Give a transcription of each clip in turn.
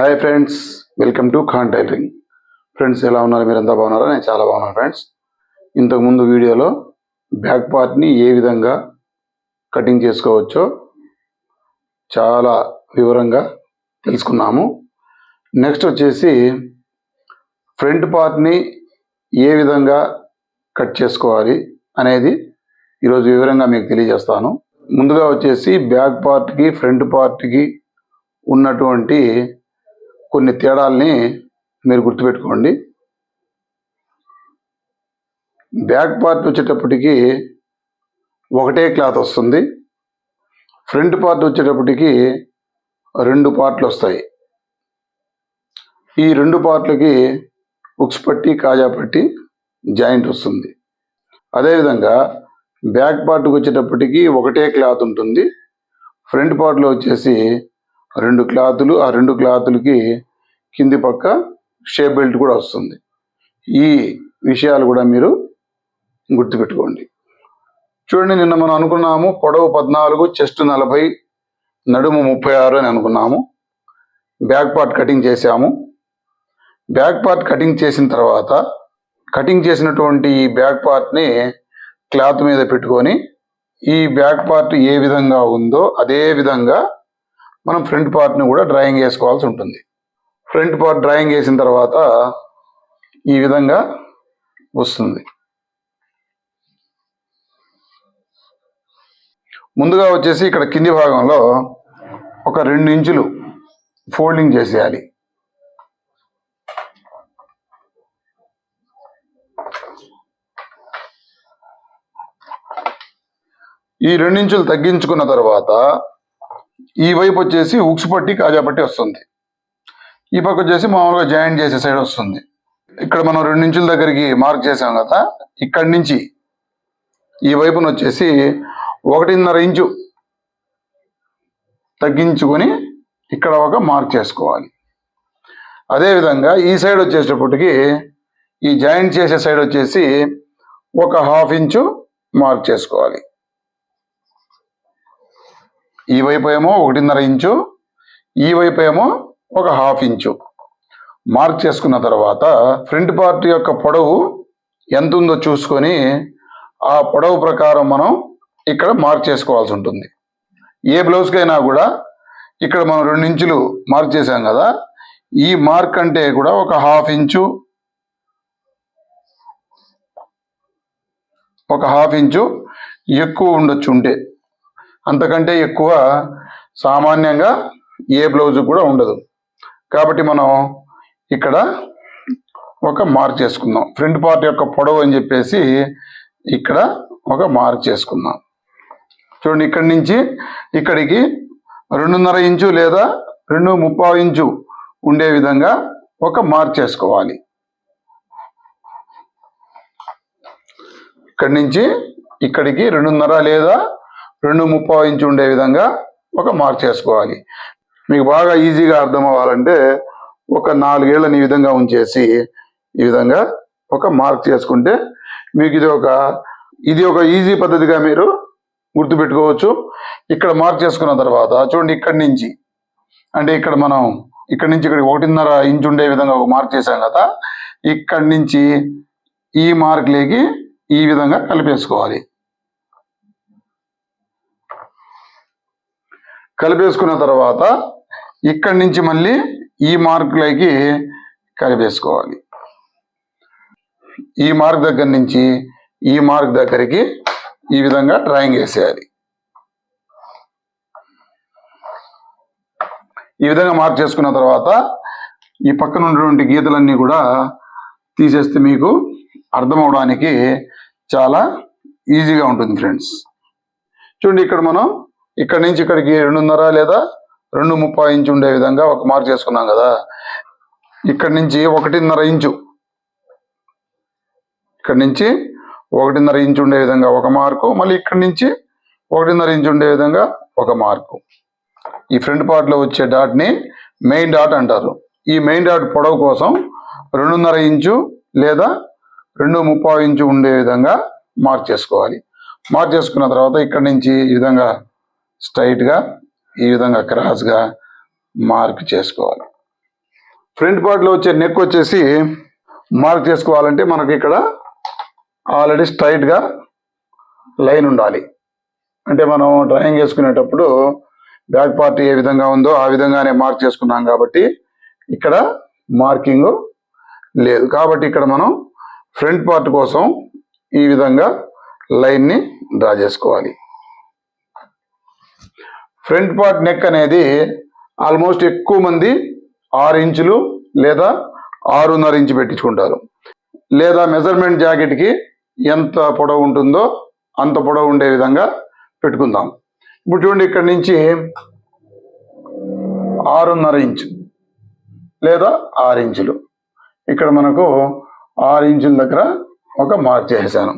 Hi friends welcome to Khan tailoring friends ఎలా ఉన్నారు? మీరంతా బాగున్నారా? నేను చాలా బాగున్నాను ఫ్రెండ్స్ ఇంతకుముందు వీడియోలో బ్యాక్ పార్ట్ని ఏ విధంగా కటింగ్ చేసుకోవచ్చో చాలా వివరంగా తెలుసుకున్నాము. నెక్స్ట్ వచ్చేసి ఫ్రంట్ పార్ట్ని ఏ విధంగా కట్ చేసుకోవాలి అనేది ఈరోజు వివరంగా మీకు తెలియజేస్తాను. ముందుగా వచ్చేసి బ్యాక్ పార్ట్కి ఫ్రంట్ పార్ట్కి ఉన్నటువంటి కొన్ని తేడాల్ని మీరు గుర్తుపెట్టుకోండి. బ్యాక్ పార్ట్ వచ్చేటప్పటికి ఒకటే క్లాత్ వస్తుంది. ఫ్రంట్ పార్ట్ వచ్చేటప్పటికి రెండు పార్ట్లు వస్తాయి. ఈ రెండు పార్ట్లకి ఉక్స్ పట్టి కాజా పట్టి జాయింట్ వస్తుంది. అదేవిధంగా బ్యాక్ పార్ట్కి వచ్చేటప్పటికి ఒకటే క్లాత్ ఉంటుంది. ఫ్రంట్ పార్ట్లో వచ్చేసి రెండు క్లాతులు ఆ రెండు క్లాతులకి కింది పక్క షేప్ బెల్ట్ కూడా వస్తుంది. ఈ విషయాలు కూడా మీరు గుర్తుపెట్టుకోండి. చూడండి నిన్న మనం అనుకున్నాము పొడవు పద్నాలుగు చెస్ట్ నలభై నడుము ముప్పై ఆరు అని అనుకున్నాము. బ్యాక్ పార్ట్ కటింగ్ చేసాము బ్యాక్ పార్ట్ కటింగ్ చేసిన తర్వాత కటింగ్ చేసినటువంటి ఈ బ్యాక్ పార్ట్ని క్లాత్ మీద పెట్టుకొని ఈ బ్యాక్ పార్ట్ ఏ విధంగా ఉందో అదే విధంగా మనం ఫ్రంట్ పార్ట్ని కూడా డ్రాయింగ్ వేసుకోవాల్సి ఉంటుంది. ఫ్రంట్ పార్ట్ డ్రాయింగ్ వేసిన తర్వాత ఈ విధంగా వస్తుంది. ముందుగా వచ్చేసి ఇక్కడ కింది భాగంలో ఒక రెండు ఇంచులు ఫోల్డింగ్ చేసేయాలి. ఈ రెండించులు తగ్గించుకున్న తర్వాత ఈ వైపు వచ్చేసి ఉక్స్ పట్టి కాజా పట్టి వస్తుంది. ఈ పక్క వచ్చేసి మామూలుగా జాయింట్ చేసే సైడ్ వస్తుంది. ఇక్కడ మనం రెండు ఇంచుల దగ్గరికి మార్క్ చేసాం కదా ఇక్కడి నుంచి ఈ వైపున వచ్చేసి ఒకటిన్నర ఇంచు తగ్గించుకొని ఇక్కడ ఒక మార్క్ చేసుకోవాలి. అదేవిధంగా ఈ సైడ్ వచ్చేటప్పటికి ఈ జాయింట్ చేసే సైడ్ వచ్చేసి ఒక హాఫ్ ఇంచు మార్క్ చేసుకోవాలి. ఈ వైపు ఏమో ఒకటిన్నర ఇంచు ఈ వైపు ఏమో ఒక హాఫ్ ఇంచు. మార్క్ చేసుకున్న తర్వాత ఫ్రంట్ పార్ట్ యొక్క పొడవు ఎంత ఉందో చూసుకొని ఆ పొడవు ప్రకారం మనం ఇక్కడ మార్క్ చేసుకోవాల్సి ఉంటుంది. ఏ బ్లౌజ్కైనా కూడా ఇక్కడ మనం రెండు ఇంచులు మార్క్ చేసాం కదా ఈ మార్క్ అంటే కూడా ఒక హాఫ్ ఇంచు ఒక హాఫ్ ఇంచు ఎక్కువ ఉండొచ్చు ఉంటే. అంతకంటే ఎక్కువ సామాన్యంగా ఏ బ్లౌజ్ కూడా ఉండదు. కాబట్టి మనం ఇక్కడ ఒక మార్క్ చేసుకుందాం. ఫ్రంట్ పార్ట్ యొక్క పొడవు అని చెప్పేసి ఇక్కడ ఒక మార్క్ చేసుకుందాం. చూడండి ఇక్కడి నుంచి ఇక్కడికి రెండున్నర ఇంచు లేదా రెండు ముప్పావు ఇంచు ఉండే విధంగా ఒక మార్క్ చేసుకోవాలి. ఇక్కడి నుంచి ఇక్కడికి రెండున్నర లేదా రెండు ముప్పై ఇంచు ఉండే విధంగా ఒక మార్క్ చేసుకోవాలి. మీకు బాగా ఈజీగా అర్థం అవ్వాలంటే ఒక నాలుగేళ్ళని ఈ విధంగా ఉంచేసి ఈ విధంగా ఒక మార్క్ చేసుకుంటే మీకు ఇది ఒక ఇది ఒక ఈజీ పద్ధతిగా మీరు గుర్తుపెట్టుకోవచ్చు. ఇక్కడ మార్క్ చేసుకున్న తర్వాత చూడండి ఇక్కడి నుంచి అంటే ఇక్కడ మనం ఇక్కడి నుంచి ఇక్కడ ఒకటిన్నర ఇంచు ఉండే విధంగా ఒక మార్క్ చేసాం కదా ఇక్కడి నుంచి ఈ మార్క్లేకి ఈ విధంగా కలిపేసుకోవాలి. కలిపేసుకున్న తర్వాత ఇక్కడి నుంచి మళ్ళీ ఈ మార్కులకి కలిపేసుకోవాలి. ఈ మార్క్ దగ్గర నుంచి ఈ మార్క్ దగ్గరికి ఈ విధంగా డ్రాయింగ్ వేసేయాలి. ఈ విధంగా మార్క్ చేసుకున్న తర్వాత ఈ పక్కన ఉన్నటువంటి గీతలన్నీ కూడా తీసేస్తే మీకు అర్థం అవడానికి చాలా ఈజీగా ఉంటుంది ఫ్రెండ్స్. చూడండి ఇక్కడ మనం ఇక్కడ నుంచి ఇక్కడికి రెండున్నర లేదా రెండు ముప్పై ఇంచు ఉండే విధంగా ఒక మార్క్ చేసుకున్నాం కదా. ఇక్కడ నుంచి ఒకటిన్నర ఇంచు. ఇక్కడ నుంచి ఒకటిన్నర ఇంచు ఉండే విధంగా ఒక మార్కు మళ్ళీ ఇక్కడ నుంచి ఒకటిన్నర ఇంచు ఉండే విధంగా ఒక మార్కు. ఈ ఫ్రంట్ పార్ట్లో వచ్చే డాట్ని మెయిన్ డాట్ అంటారు. ఈ మెయిన్ డాట్ పొడవు కోసం రెండున్నర ఇంచు లేదా రెండు ముప్పై ఇంచు ఉండే విధంగా మార్క్ చేసుకోవాలి. మార్క్ చేసుకున్న తర్వాత ఇక్కడ నుంచి ఈ విధంగా స్ట్రైట్గా ఈ విధంగా క్రాస్గా మార్క్ చేసుకోవాలి. ఫ్రంట్ పార్ట్లో వచ్చే నెక్ వచ్చేసి మార్క్ చేసుకోవాలంటే మనకి ఇక్కడ ఆల్రెడీ స్ట్రైట్గా లైన్ ఉండాలి. అంటే మనం డ్రాయింగ్ వేసుకునేటప్పుడు బ్యాక్ పార్ట్ ఏ విధంగా ఉందో ఆ విధంగానే మార్క్ చేసుకున్నాం కాబట్టి ఇక్కడ మార్కింగ్ లేదు. కాబట్టి ఇక్కడ మనం ఫ్రంట్ పార్ట్ కోసం ఈ విధంగా లైన్ని డ్రా చేసుకోవాలి. ఫ్రంట్ పార్ట్ నెక్ అనేది ఆల్మోస్ట్ ఎక్కువ మంది ఆరు ఇంచులు లేదా ఆరున్నర ఇంచు పెట్టించుకుంటారు. లేదా మెజర్మెంట్ జాకెట్కి ఎంత పొడవు ఉంటుందో అంత పొడవు ఉండే విధంగా పెట్టుకుందాం. ఇప్పుడు చూడండి ఇక్కడ నుంచి ఆరున్నర ఇంచు లేదా ఆరు ఇంచులు. ఇక్కడ మనకు ఆరు ఇంచుల దగ్గర ఒక మార్క్ చేశాను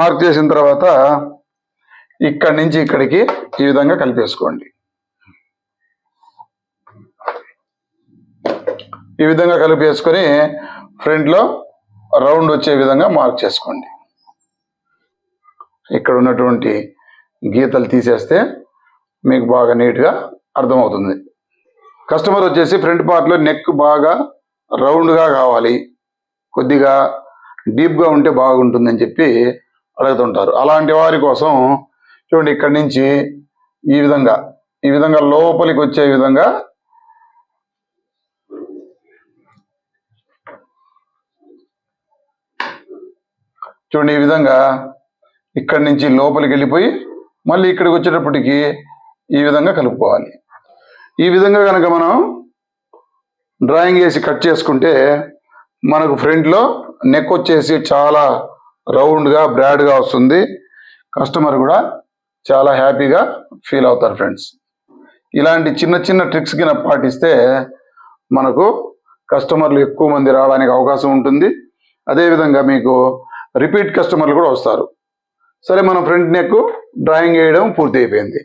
మార్క్ చేసిన తర్వాత ఇక్కడి నుంచి ఇక్కడికి ఈ విధంగా కలిపేసుకోండి. ఈ విధంగా కలిపేసుకొని ఫ్రంట్లో రౌండ్ వచ్చే విధంగా మార్క్ చేసుకోండి. ఇక్కడ ఉన్నటువంటి గీతలు తీసేస్తే మీకు బాగా నీట్గా అర్థమవుతుంది. కస్టమర్ వచ్చేసి ఫ్రంట్ పార్ట్లో నెక్ బాగా రౌండ్గా కావాలి. కొద్దిగా డీప్గా ఉంటే బాగుంటుందని చెప్పి అడుగుతుంటారు. అలాంటి వారి కోసం చూడండి ఇక్కడి నుంచి ఈ విధంగా ఈ విధంగా లోపలికి వచ్చే విధంగా చూడండి ఈ విధంగా ఇక్కడి నుంచి లోపలికి వెళ్ళిపోయి మళ్ళీ ఇక్కడికి వచ్చేటప్పటికి ఈ విధంగా కలుపుకోవాలి. ఈ విధంగా కనుక మనం డ్రాయింగ్ వేసి కట్ చేసుకుంటే మనకు ఫ్రంట్లో నెక్ వచ్చేసి చాలా రౌండ్గా బ్రాడ్గా వస్తుంది. కస్టమర్ కూడా చాలా హ్యాపీగా ఫీల్ అవుతారు ఫ్రెండ్స్. ఇలాంటి చిన్న చిన్న ట్రిక్స్ కింద పాటిస్తే మనకు కస్టమర్లు ఎక్కువ మంది రావడానికి అవకాశం ఉంటుంది. అదేవిధంగా మీకు రిపీట్ కస్టమర్లు కూడా వస్తారు. సరే మన ఫ్రంట్ నెక్ డ్రాయింగ్ వేయడం పూర్తి అయిపోయింది.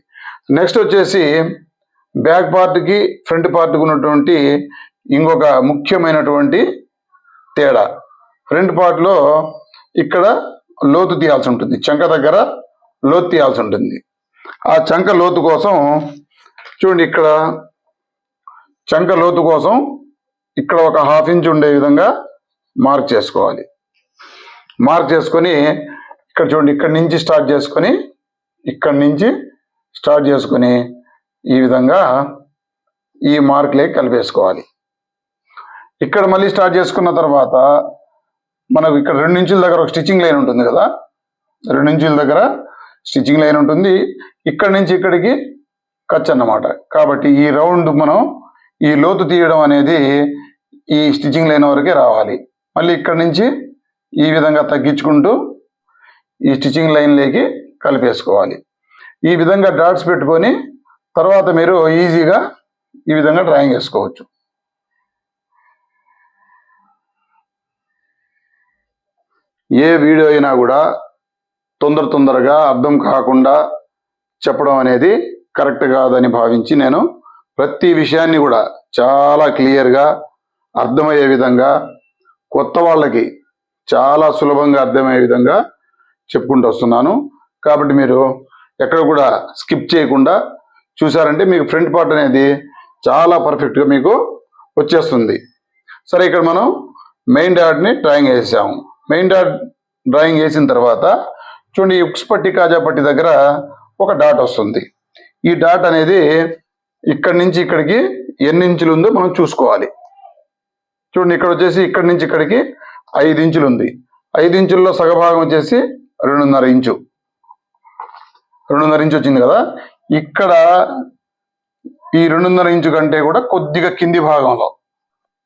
నెక్స్ట్ వచ్చేసి బ్యాక్ పార్ట్కి ఫ్రంట్ పార్ట్కి ఉన్నటువంటి ఇంకొక ముఖ్యమైనటువంటి తేడా. ఫ్రంట్ పార్ట్లో ఇక్కడ లోతు తీయాల్సి ఉంటుంది. చంక దగ్గర లోతు తీయాల్సి ఉంటుంది. ఆ చంక లోతు కోసం చూడండి ఇక్కడ చంక లోతు కోసం ఇక్కడ ఒక హాఫ్ ఇంచ్ ఉండే విధంగా మార్క్ చేసుకోవాలి. మార్క్ చేసుకొని ఇక్కడ చూడండి ఇక్కడ నుంచి స్టార్ట్ చేసుకొని ఇక్కడ నుంచి స్టార్ట్ చేసుకొని ఈ విధంగా ఈ మార్కులే కలిపేసుకోవాలి. ఇక్కడ మళ్ళీ స్టార్ట్ చేసుకున్న తర్వాత మనకు ఇక్కడ రెండు ఇంచుల దగ్గర ఒక స్టిచ్చింగ్ లైన్ ఉంటుంది కదా? రెండు ఇంచుల దగ్గర స్టిచ్చింగ్ లైన్ ఉంటుంది. ఇక్కడ నుంచి ఇక్కడికి ఖర్చు అన్నమాట. కాబట్టి ఈ రౌండ్ మనం ఈ లోతు తీయడం అనేది ఈ స్టిచ్చింగ్ లైన్ వరకే రావాలి. మళ్ళీ ఇక్కడ నుంచి ఈ విధంగా తగ్గించుకుంటూ ఈ స్టిచ్చింగ్ లైన్లోకి కలిపేసుకోవాలి. ఈ విధంగా డాట్స్ పెట్టుకొని తర్వాత మీరు ఈజీగా ఈ విధంగా డ్రాయింగ్ వేసుకోవచ్చు. ఏ వీడియో అయినా కూడా తొందర తొందరగా అర్థం కాకుండా చెప్పడం అనేది కరెక్ట్ కాదని భావించి నేను ప్రతి విషయాన్ని కూడా చాలా క్లియర్గా అర్థమయ్యే విధంగా కొత్త వాళ్ళకి చాలా సులభంగా అర్థమయ్యే విధంగా చెప్పుకుంటూ వస్తున్నాను. కాబట్టి మీరు ఎక్కడ కూడా స్కిప్ చేయకుండా చూసారంటే మీకు ఫ్రంట్ పార్ట్ అనేది చాలా పర్ఫెక్ట్గా మీకు వచ్చేస్తుంది. సరే ఇక్కడ మనం మెయిన్ డాట్ని డ్రాయింగ్ వేసాము మెయిన్ డాట్ డ్రాయింగ్ వేసిన తర్వాత చూడండి ఈ ఉక్స్ పట్టి కాజా పట్టి దగ్గర ఒక డాట్ వస్తుంది. ఈ డాట్ అనేది ఇక్కడి నుంచి ఇక్కడికి ఎన్ని ఇంచులు ఉందో మనం చూసుకోవాలి. చూడండి ఇక్కడ వచ్చేసి ఇక్కడి నుంచి ఇక్కడికి ఐదు ఇంచులు ఉంది. ఐదు ఇంచుల్లో సగభాగం వచ్చేసి రెండున్నర ఇంచు. రెండున్నర ఇంచు వచ్చింది కదా? ఇక్కడ ఈ రెండున్నర ఇంచు కంటే కూడా కొద్దిగా కింది భాగంలో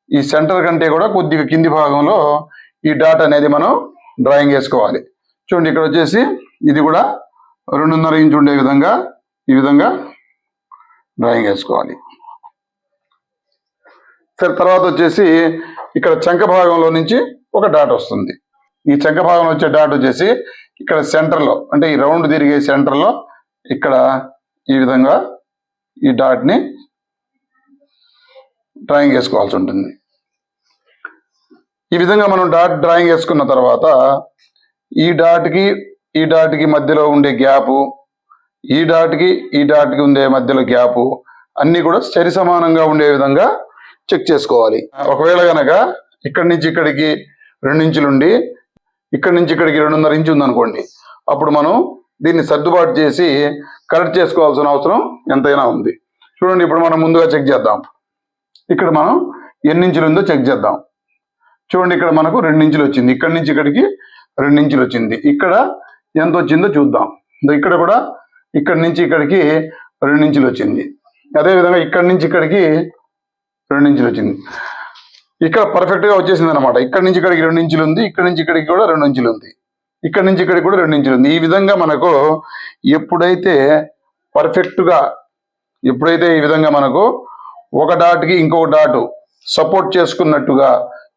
ఈ సెంటర్ కంటే కూడా కొద్దిగా కింది భాగంలో ఈ డాట్ అనేది మనం డ్రాయింగ్ వేసుకోవాలి చూడండి ఇక్కడ వచ్చేసి ఇది కూడా రెండున్నర ఇంచు ఉండే విధంగా ఈ విధంగా డ్రాయింగ్ వేసుకోవాలి సరే తర్వాత వచ్చేసి ఇక్కడ చంక భాగంలో నుంచి ఒక డాట్ వస్తుంది. ఈ చంక భాగంలో వచ్చే డాట్ వచ్చేసి ఇక్కడ సెంటర్లో అంటే ఈ రౌండ్ తిరిగే సెంటర్లో ఇక్కడ ఈ విధంగా ఈ డాట్ని డ్రాయింగ్ వేసుకోవాల్సి ఉంటుంది. ఈ విధంగా మనం డాట్ డ్రాయింగ్ వేసుకున్న తర్వాత ఈ డాట్కి ఈ డాట్కి మధ్యలో ఉండే గ్యాపు ఈ డాట్కి ఈ డాట్కి ఉండే మధ్యలో గ్యాపు అన్నీ కూడా సరి సమానంగా ఉండే విధంగా చెక్ చేసుకోవాలి. ఒకవేళ కనుక ఇక్కడి నుంచి ఇక్కడికి రెండు ఇంచులు ఉండి ఇక్కడి నుంచి ఇక్కడికి రెండున్నర ఇంచు ఉందనుకోండి అప్పుడు మనం దీన్ని సర్దుబాటు చేసి కరెక్ట్ చేసుకోవాల్సిన అవసరం ఎంతైనా ఉంది. చూడండి ఇప్పుడు మనం ముందుగా చెక్ చేద్దాం. ఇక్కడ మనం ఎన్నించులు ఉందో చెక్ చేద్దాం. చూడండి ఇక్కడ మనకు రెండు ఇంచులు వచ్చింది. ఇక్కడి నుంచి ఇక్కడికి ఇంచులు వచ్చింది ఇక్కడ ఎంత వచ్చిందో చూద్దాం ఇక్కడ కూడా ఇక్కడి నుంచి ఇక్కడికి రెండు ఇంచులు వచ్చింది అదేవిధంగా ఇక్కడి నుంచి ఇక్కడికి రెండు ఇంచులు వచ్చింది ఇక్కడ పర్ఫెక్ట్గా వచ్చేసింది అనమాట ఇక్కడి నుంచి ఇక్కడికి రెండు ఇంచులు ఉంది ఇక్కడి నుంచి ఇక్కడికి కూడా రెండు ఇంచులు ఉంది ఇక్కడి నుంచి ఇక్కడికి కూడా రెండు ఇంచులు ఉంది ఈ విధంగా మనకు ఎప్పుడైతే పర్ఫెక్ట్గా ఎప్పుడైతే ఈ విధంగా మనకు ఒక డాట్కి ఇంకొక డాటు సపోర్ట్ చేసుకున్నట్టుగా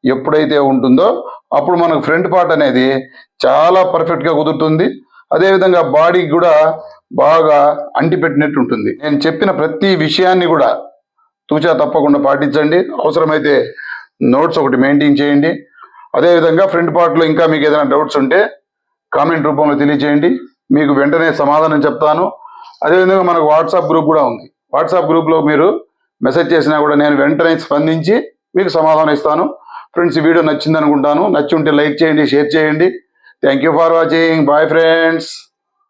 ఎప్పుడైతే ఉంటుందో అప్పుడు మనకు ఫ్రంట్ పార్ట్ అనేది చాలా పర్ఫెక్ట్గా కుదురుతుంది. అదేవిధంగా బాడీకి కూడా బాగా అంటిపెట్టినట్టు ఉంటుంది. నేను చెప్పిన ప్రతి విషయాన్ని కూడా తూచా తప్పకుండా పాటించండి. అవసరమైతే నోట్స్ ఒకటి మెయింటైన్ చేయండి. అదేవిధంగా ఫ్రంట్ పార్ట్లో ఇంకా మీకు ఏదైనా డౌట్స్ ఉంటే కామెంట్ రూపంలో తెలియజేయండి మీకు వెంటనే సమాధానం చెప్తాను. అదేవిధంగా మనకు వాట్సాప్ గ్రూప్ కూడా ఉంది. వాట్సాప్ గ్రూప్లో మీరు మెసేజ్ చేసినా కూడా నేను వెంటనే స్పందించి మీకు సమాధానం ఇస్తాను. ఫ్రెండ్స్ వీడియో నచ్చింది అనుకుంటాను నచ్చి ఉంటే లైక్ చేయండి షేర్ చేయండి. Thank you for watching bye friends